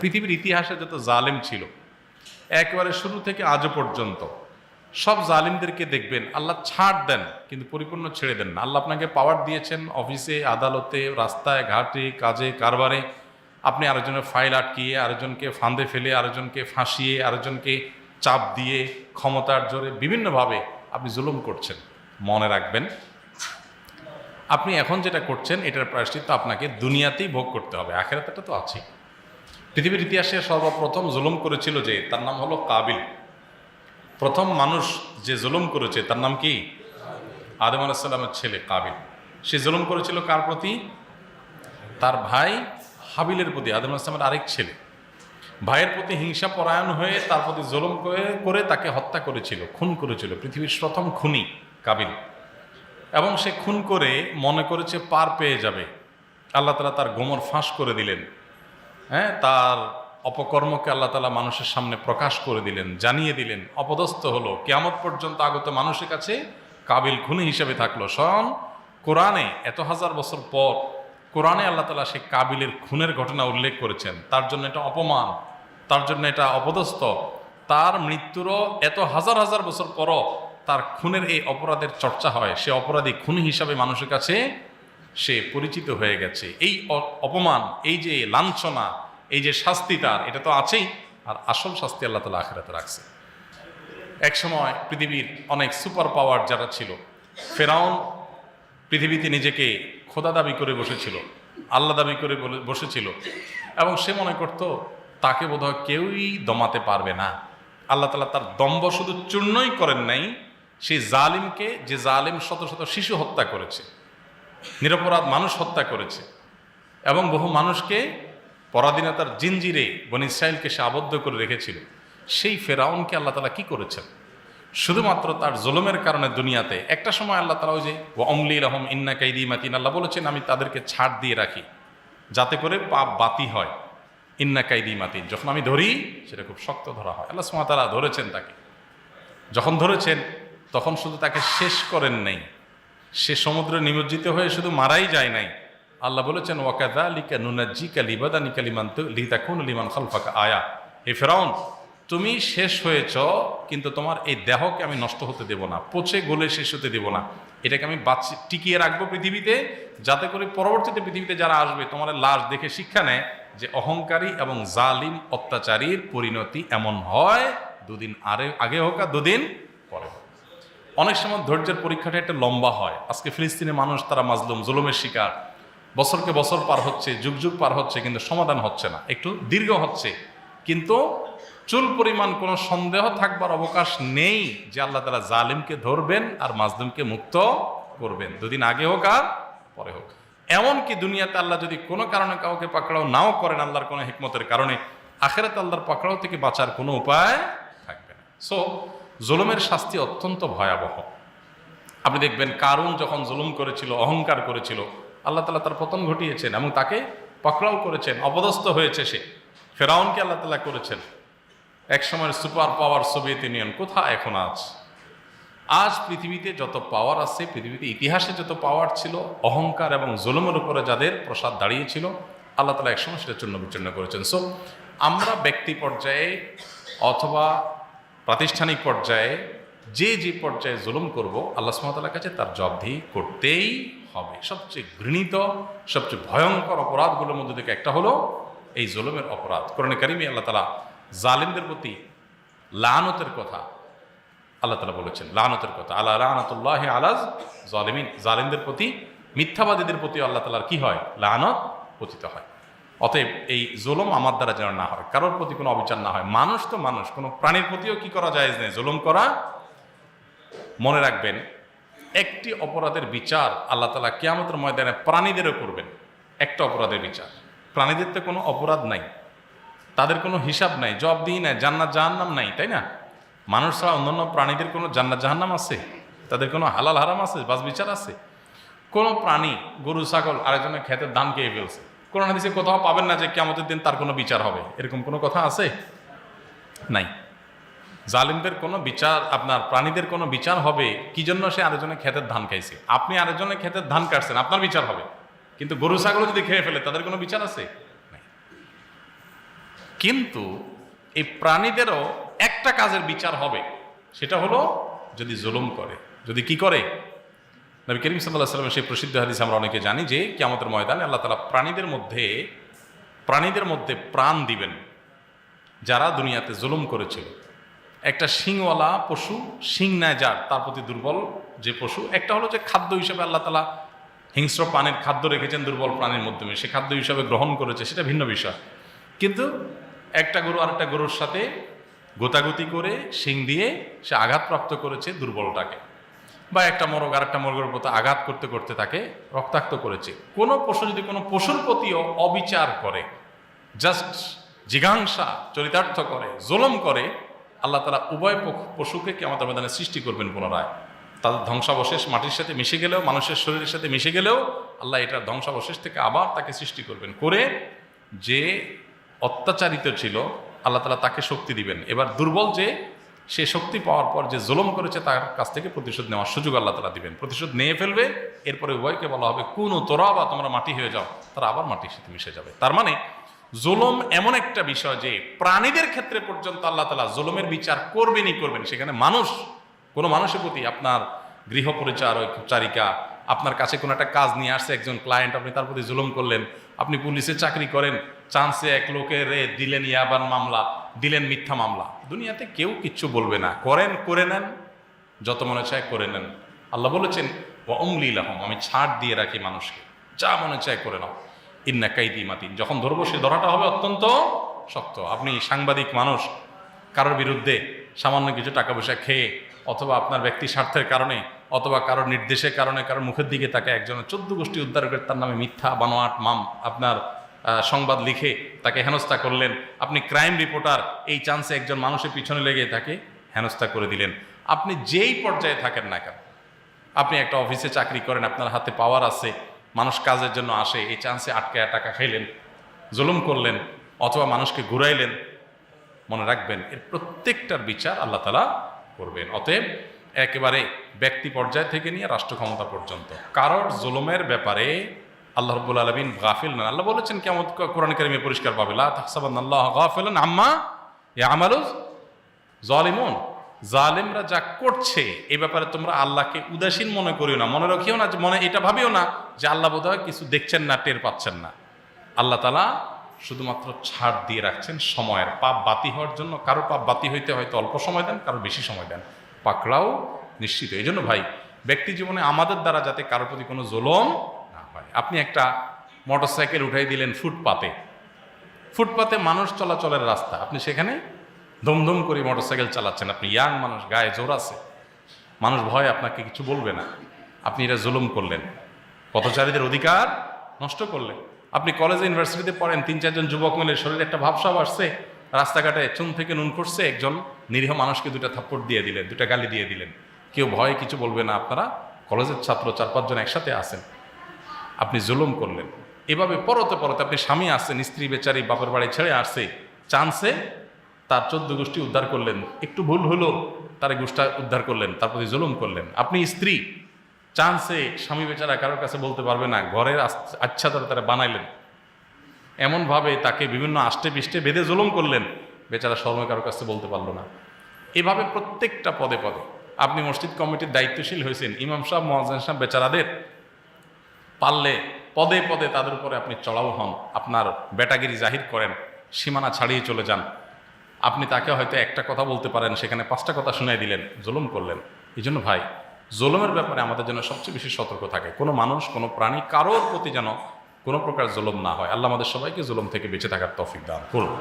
পৃথিবীর ইতিহাসে যত জালেম ছিল, একেবারে শুরু থেকে আজও পর্যন্ত সব জালিমদেরকে দেখবেন, আল্লাহ ছাড় দেন, কিন্তু পরিপূর্ণ ছেড়ে দেন না। আল্লাহ আপনাকে পাওয়ার দিয়েছেন অফিসে আদালতে, রাস্তায়, ঘাটে, কাজে, কারবারে। আপনি আরেকজনের ফাইল আটকিয়ে, আরেকজনকে ফাঁদে ফেলে, আরেকজনকে ফাঁসিয়ে, আরেকজনকে চাপ দিয়ে, ক্ষমতার জোরে বিভিন্নভাবে আপনি জুলুম করছেন। মনে রাখবেন, আপনি এখন যেটা করছেন, এটার প্রায়শ্চিত্ত আপনাকে দুনিয়াতেই ভোগ করতে হবে, আখেরাতেটা তো আছে পৃথিবীর ইতিহাসে সর্বপ্রথম জুলুম করেছিল যে, তার নাম হলো কাবিল। প্রথম মানুষ যে জুলুম করেছে, তার নাম কি? আদম আলাহিসাল্লামের ছেলে কাবিল। সে জুলুম করেছিল কার প্রতি? তার ভাই হাবিলের প্রতি, আদম আলাহিসামের আরেক ছেলে। ভাইয়ের প্রতি হিংসা পরায়ণ হয়ে তার প্রতি জুলুম করে তাকে হত্যা করেছিল, খুন করেছিল, পৃথিবীর প্রথম খুনি কাবিল। এবং সে খুন করে মনে করেছে পার পেয়ে যাবে। আল্লাহ তালা তার গোমর ফাঁস করে দিলেন। হ্যাঁ তার অপকর্মকে আল্লাহ তালা মানুষের সামনে প্রকাশ করে দিলেন, জানিয়ে দিলেন, অপদস্থ হলো। কেয়ামত পর্যন্ত আগত মানুষের কাছে কাবিল খুনি হিসেবে থাকল। স্বয়ং কোরআনে এত হাজার বছর পর কোরআনে আল্লাহ তালা সে কাবিলের খুনের ঘটনা উল্লেখ করেছেন। তার জন্য এটা অপমান, তার জন্য এটা অপদস্থ। তার মৃত্যুরও এত হাজার হাজার বছর পরও তার খুনের এই অপরাধের চর্চা হয়। সে অপরাধী খুনি হিসাবে মানুষের কাছে সে পরিচিত হয়ে গেছে। এই অপমান, এই যে লাঞ্ছনা, এই যে শাস্তি তার, এটা তো আছেই, আর আসল শাস্তি আল্লাহ তালা আখেরাতে রাখছে। একসময় পৃথিবীর অনেক সুপার পাওয়ার যারা ছিল, ফেরাউন পৃথিবীতে নিজেকে খোদা দাবি করে বসেছিল, আল্লাহ দাবি করে বসেছিল, এবং সে মনে করত, তাকে বোধহয় কেউই দমাতে পারবে না। আল্লাহ তালা তার দম্ব শুধু চূর্ণই করেন নাই সেই জালিমকে, যে জালিম শত শত শিশু হত্যা করেছে। নিরপরাধ মানুষ হত্যা করেছে এবং বহু মানুষকে পরাধীনতার জিনজিরে বন ইসরায়েলকে সে আবদ্ধ করে রেখেছিল। সেই ফেরাউনকে আল্লাহ তালা কি করেছেন? শুধুমাত্র তার জুলুমের কারণে দুনিয়াতে। একটা সময় আল্লাহ তালা ওই যে ও অমলি রহম ইন্না কাইদি মাতিন আল্লাহ বলেছেন, আমি তাদেরকে ছাড় দিয়ে রাখি যাতে করে পাপ বাতি হয়। ইন্না কাইদি মাতিন যখন আমি ধরি, সেটা খুব শক্ত ধরা হয়। আল্লাহ সুমা তারা ধরেছেন তাকে। যখন ধরেছেন, তখন শুধু তাকে শেষ করেন নাই। সে সমুদ্রে নিমজ্জিত হয়ে শুধু মারাই যায় নাই। আল্লাহ বলেছেন ওয়াকাদা লিকা নুনাজ্জিকা লিবাদানি কালিমান লিতাকুন লিমান খালফাকা আয়া। হে ফেরাউন, তুমি শেষ হয়েছ, কিন্তু তোমার এই দেহকে আমি নষ্ট হতে দেব না, পচে গলে শেষ হতে দেব না। এটাকে আমি বাঁচি, টিকিয়ে রাখব পৃথিবীতে, যাতে করে পরবর্তীতে পৃথিবীতে যারা আসবে, তোমার লাশ দেখে শিক্ষা নেয় যে অহংকারী এবং জালিম অত্যাচারীর পরিণতি এমন হয় দুদিন আরে, আগে হোক আর দুদিন পরে অনেক সময় ধৈর্যের পরীক্ষাটা একটা লম্বা হয়। আজকে ফিলিস্তিনের মানুষ, তারা মাজলুম, জুলুমের শিকার। বছরকে বছর পার হচ্ছে, যুগ যুগ পার হচ্ছে, কিন্তু সমাধান হচ্ছে না। একটু দীর্ঘ হচ্ছে। কিন্তু চুল পরিমাণ কোনো সন্দেহ থাকবার অবকাশ নেই যে আল্লাহ তালা জালিমকে ধরবেন আর মাজলুমকে মুক্ত করবেন। দুদিন আগে হোক আর পরে হোক। এমনকি দুনিয়াতে আল্লাহ যদি কোনো কারণে কাউকে পাকড়াও নাও করেন, আল্লাহর কোনো হিকমতের কারণে, আখেরাত আল্লাহর পাকড়াও থেকে বাঁচার কোনো উপায় থাকবে না। সো জুলুমের শাস্তি অত্যন্ত ভয়াবহ। আপনি দেখবেন কারুন যখন জুলুম করেছিল, অহংকার করেছিল, আল্লাহ তালা তার পতন ঘটিয়েছেন এবং তাকে পকড়াও করেছেন, অপদস্থ হয়েছে সে। ফেরাউনকে আল্লাহ তালা করেছেন। এক সময়ের সুপার পাওয়ার সোভিয়েত ইউনিয়ন কোথায় এখন আজ? আজ পৃথিবীতে যত পাওয়ার আছে, পৃথিবীতে ইতিহাসে যত পাওয়ার ছিল, অহংকার এবং জুলুমের উপরে যাদের প্রসাদ দাঁড়িয়েছিল, আল্লাহ তালা একসময় সেটা চূর্ণ বিচ্ছিন্ন করেছেন। সো আমরা ব্যক্তি পর্যায়ে অথবা প্রাতিষ্ঠানিক পর্যায়ে যে যে পর্যায়ে জুলুম করব, আল্লাহ সুমতাল্লার কাছে তার জবাবদিহি করতেই হবে। সবচেয়ে ঘৃণিত, সবচেয়ে ভয়ঙ্কর অপরাধগুলোর মধ্যে থেকে একটা হলো এই জুলুমের অপরাধ। কোরআনে কারিমি আল্লাহ তালা জালিমদের প্রতি লানতের কথা আল্লাহ তালা বলেছেন, লানতের কথা। আল্লাহ লানতুল্লাহ আলাজ জালিমিন। জালিমদের প্রতি, মিথ্যাবাদীদের প্রতি আল্লাহ তালার কি হয়? লানত পতিত হয়। অতএব এই জুলুম আমার দ্বারা যেন না হয়, কারোর প্রতি কোনো অবিচার না হয়। মানুষ তো মানুষ, কোনো প্রাণীর প্রতিও কি করা যায় নেই জুলুম করা? মনে রাখবেন, একটি অপরাধের বিচার আল্লাহ তালা কেয়ামতের ময়দানে প্রাণীদেরও করবেন, একটা অপরাধের বিচার। প্রাণীদের তো কোনো অপরাধ নাই, তাদের কোনো হিসাব নাই জব দিই নাই, জান্নাত জাহান্নাম নাই, তাই না? মানুষ ছাড়া অন্যান্য প্রাণীদের কোনো জান্নাত জাহান্নাম আছে? তাদের কোনো হালাল হারাম আছে, বাস বিচার আছে? কোনো প্রাণী, গরু, ছাগল আরেকজনের ক্ষেতের ধান খেয়ে ফেলছে কোনো হাদিসে কোথাও পাবেন না যে কেমতের দিন তার কোনো বিচার হবে। এরকম কোনো কথা আছে? নাই। জালিমদের কোনো বিচার, আপনার প্রাণীদের কোনো বিচার হবে কি জন্য সে আরেকজনের ক্ষেতের ধান খাইছে? আপনি আরেকজনের ক্ষেতের ধান কাটছেন, আপনার বিচার হবে। কিন্তু গরু, ছাগল যদি খেয়ে ফেলে, তাদের কোনো বিচার আছে। কিন্তু এই প্রাণীদেরও একটা কাজের বিচার হবে। সেটা হলো যদি জুলুম করে। যদি কি করে? নবী করিম সাল্লাহ সাল্লামের সেই প্রসিদ্ধ হাদিস আমরা অনেকে জানি যে কিয়ামতের ময়দানে আল্লাহ তালা প্রাণীদের মধ্যে প্রাণীদের মধ্যে প্রাণ দিবেন যারা দুনিয়াতে জুলুম করেছিল। একটা শিংওয়ালা পশু, শিং নেয় যার তার প্রতি দুর্বল যে পশু, একটা হলো যে খাদ্য হিসেবে আল্লাহ তালা হিংস্র প্রাণের খাদ্য রেখেছেন দুর্বল প্রাণীর মাধ্যমে, সে খাদ্য হিসাবে গ্রহণ করেছে, সেটা ভিন্ন বিষয়। কিন্তু একটা গরু আর একটা গরুর সাথে গোতাগুতি করে, শিং দিয়ে সে আঘাতপ্রাপ্ত করেছে দুর্বলটাকে। বা একটা মোরগ আর একটা মোরগের প্রতি আঘাত করতে করতে তাকে রক্তাক্ত করেছে। কোনো পশু যদি কোনো পশুর প্রতিও অবিচার করে জাস্ট জিঘাংসা, চরিতার্থ করে, জোলম করে, আল্লাহ তালা উভয় পশুকে কি আমাদের ময়দানে সৃষ্টি করবেন পুনরায়। তাদের ধ্বংসাবশেষ মাটির সাথে মিশে গেলেও, মানুষের শরীরের সাথে মিশে গেলেও আল্লাহ এটার ধ্বংসাবশেষ থেকে আবার তাকে সৃষ্টি করবেন করে যে অত্যাচারিত ছিল, আল্লাহ তালা তাকে শক্তি দিবেন। এবার দুর্বল যে সে শক্তি পাওয়ার পর যে জুলম করেছে তার কাছ থেকে প্রতিশোধ নেওয়ার সুযোগ আল্লাহ তালা দিবেন। প্রতিশোধ নিয়ে ফেলবে, এরপরে উভয়কে বলা হবে, কোন তোরা বা তোমরা মাটি হয়ে যাও। তারা আবার মাটির সাথে মিশে যাবে। তার মানে জুলম এমন একটা বিষয় যে প্রাণীদের ক্ষেত্রে পর্যন্ত আল্লাহ তালা জুলমের বিচার করবেনই করবেন। সেখানে মানুষ, কোনো মানুষের প্রতি আপনার গৃহ চারিকা, আপনার কাছে কোনো একটা কাজ নিয়ে আসছে, একজন ক্লায়েন্ট আপনি তার প্রতি জুলম করলেন, আপনি পুলিশে চাকরি করেন চান্সে এক লোকের দিলেন ইয়াবান মামলা, দিলেন মিথ্যা মামলা। দুনিয়াতে কেউ কিচ্ছু বলবে না। করেন, করে নেন, যত মনে চায় করে নেন। আল্লাহ বলেছেন ও অমলিলাহম আমি ছাড় দিয়ে রাখি মানুষকে। যা মনে চায় করে নাও। ইন্না কাইদি মাতিন। যখন ধরবো, সে ধরাটা হবে অত্যন্ত শক্ত। আপনি সাংবাদিক মানুষ, কারোর বিরুদ্ধে সামান্য কিছু টাকা পয়সা খেয়ে, অথবা আপনার ব্যক্তি স্বার্থের কারণে, অথবা কারোর নির্দেশের কারণে, কারোর মুখের দিকে তাকে একজন চোদ্দ গোষ্ঠী উদ্ধার করে তার নামে মিথ্যা, বানোয়াট, মাম, আপনার সংবাদ লিখে তাকে হেনস্থা করলেন। আপনি ক্রাইম রিপোর্টার, এই চান্সে একজন মানুষের পিছনে লেগে তাকে হেনস্থা করে দিলেন। আপনি যেই পর্যায়ে থাকেন না কেন, আপনি একটা অফিসে চাকরি করেন, আপনার হাতে পাওয়ার আছে, মানুষ কাজের জন্য আসে, এই চান্সে আটকায় টাকা খাইলেন, জুলুম করলেন, অথবা মানুষকে ঘুরাইলেন, মনে রাখবেন, এর প্রত্যেকটার বিচার আল্লাহ তালা করবেন। অতএব একেবারে ব্যক্তি পর্যায় থেকে নিয়ে রাষ্ট্র ক্ষমতা পর্যন্ত। কারোর জুলুমের ব্যাপারে আল্লাহ রব্বুল আলমিন গাফিল না। আল্লাহ বলেছেন কেমন কোরআন কারিমে পরিষ্কার পাবে। আল্লাহ গাফিল আম্মা এ আমালুজ জলিমন জালেমরা যা করছে, এ ব্যাপারে তোমরা আল্লাহকে উদাসীন মনে করিও না। মনে রাখিও না মনে এটা ভাবিও না যে আল্লাহ বোধহয় কিছু দেখছেন না, টের পাচ্ছেন না। আল্লাহ তালা শুধুমাত্র ছাড় দিয়ে রাখছেন সময়ের। পাপ বাতি হওয়ার জন্য কারও পাপ বাতি হইতে হয়তো অল্প সময় দেন, কারও বেশি সময় দেন। পাকড়াও নিশ্চিত। এই জন্য ভাই, ব্যক্তি জীবনে আমাদের দ্বারা যাতে কারোর প্রতি কোনো জোলম হয় আপনি একটা মোটরসাইকেল উঠাই দিলেন ফুটপাতে। ফুটপাতে মানুষ চলাচলের রাস্তা। আপনি সেখানে ধুমধুম করে মোটরসাইকেল চালাচ্ছেন। আপনি ইয়াং মানুষ, গায়ে জোর আছে। মানুষ ভয় আপনাকে কিছু বলবে না। আপনি এটা জুলুম করলেন। পথচারীদের অধিকার নষ্ট করলেন। আপনি কলেজ, ইউনিভার্সিটিতে পড়েন, তিন, চারজন যুবক মিলে শরীরে একটা ভাবসাব আসছে। রাস্তাঘাটে চুন থেকে নুন করছে একজন নিরীহ মানুষকে দুটা থাপ্পড় দিয়ে দিলেন দুটা গালি দিয়ে দিলেন। কেউ ভয়ে কিছু বলবে না। আপনারা কলেজের ছাত্র চার, পাঁচজন একসাথে আসেন আপনি জুলুম করলেন। এভাবে পরতে পরতে আপনি স্বামী আসছেন, স্ত্রী বেচারি বাপের বাড়ি ছেড়ে আসছে চান্সে তার চোদ্দ গোষ্ঠী উদ্ধার করলেন। একটু ভুল হলো, তার গোষ্ঠা উদ্ধার করলেন, তার প্রতি জুলুম করলেন। আপনি স্ত্রী চান্সে স্বামী বেচারা কারোর কাছে বলতে পারবে না, ঘরের আস- আচ্ছাদরা তারা বানাইলেন। এমনভাবে তাকে বিভিন্ন আষ্টে পিষ্টে বেঁধে জুলুম করলেন, বেচারা শর্মে কারোর কাছে বলতে পারল না। এভাবে প্রত্যেকটা পদে পদে আপনি মসজিদ কমিটির দায়িত্বশীল হয়েছেন, ইমাম সাহেব, মহাজান সাহেব, বেচারাদের পারলে পদে পদে তাদের উপরে আপনি চড়াও হন, আপনার বেটাগিরি জাহির করেন, সীমানা ছাড়িয়ে চলে যান। আপনি তাকে হয়তো একটা কথা বলতে পারেন, সেখানে পাঁচটা কথা শুনিয়ে দিলেন, জুলুম করলেন। এই জন্য ভাই, জুলুমের ব্যাপারে আমাদের জন্য সবচেয়ে বেশি সতর্ক থাকে। কোনো মানুষ, কোনো প্রাণী কারোর প্রতি যেন কোনো প্রকার জুলুম না হয়। আল্লাহ আমাদের সবাইকে জুলুম থেকে বেঁচে থাকার তফিক দান করুন।